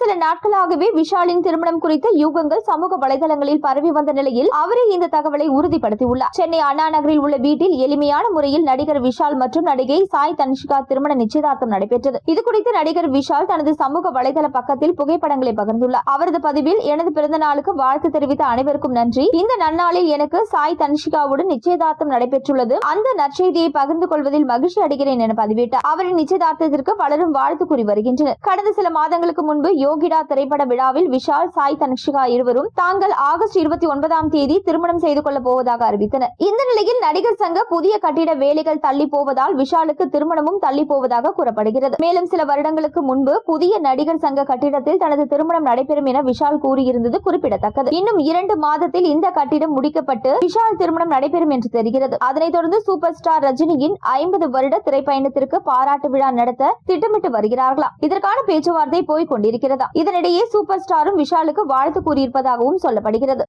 சில நாட்களாகவே விஷாலின் திருமணம் குறித்த யூகங்கள் சமூக வலைதளங்களில் பரவி வந்த நிலையில் அவரே இந்த தகவலை உறுதிப்படுத்தியுள்ளார். சென்னை அண்ணா நகரில் உள்ள வீட்டில் எளிமையான முறையில் நடிகர் விஷால் மற்றும் நடிகை சாய் தனுஷிகா திருமண நிச்சயதார்த்தம் நடைபெற்றது. இதுகுறித்து நடிகர் விஷால் தனது சமூக வலைதள பக்கத்தில் புகைப்படங்களை பகிர்ந்துள்ளார். அவரது பதிவில் எனது பிறந்த நாளுக்கு வாழ்த்து தெரிவித்த அனைவருக்கும் நன்றி. இந்த நன்னாளில் எனக்கு சாய் தனுஷிகாவுடன் நிச்சயதார்த்தம் நடைபெற்றுள்ளது. அந்த நற்செய்தியை பகிர்ந்து கொள்வதில் மகிழ்ச்சி அடைகிறேன் என பதிவிட்டார். அவரின் நிச்சயதார்த்தத்திற்கு பலரும் வாழ்த்து கூறி வருகின்றனர். கடந்த சில மாதங்களுக்கு முன்பு யோகிடா திரைப்பட விழாவில் விஷால் சாய் தனுஷிகா இருவரும் தாங்கள் ஆகஸ்ட் இருபத்தி ஒன்பதாம் தேதி திருமணம் செய்து கொள்ளப் போவதாக அறிவித்தனர். இந்த நிலையில் நடிகர் சங்க புதிய கட்டிட வேலைகள் தள்ளி போவதால் விஷாலுக்கு திருமணமும் தள்ளி போவதாக கூறப்படுகிறது. மேலும் சில வருடங்களுக்கு முன்பு புதிய நடிகர் சங்க கட்டிடத்தில் தனது திருமணம் நடைபெறும் என விஷால் கூறியிருந்தது குறிப்பிடத்தக்கது. இன்னும் இரண்டு மாதத்தில் இந்த கட்டிடம் முடிக்கப்பட்டு விஷால் திருமணம் நடைபெறும் என்று தெரிகிறது. அதனைத் தொடர்ந்து சூப்பர் ஸ்டார் ரஜினியின் ஐம்பது வருட திரைப்பயணத்திற்கு பாராட்டு விழா நடத்த திட்டமிட்டு வருகிறார்களா இதற்கான பேச்சுவார்த்தை போய்க் கொண்டிருக்கிறது. இதனிடையே சூப்பர் ஸ்டாரும் விஷாலுக்கு வாழ்த்து கூறியிருப்பதாகவும் சொல்லப்படுகிறது.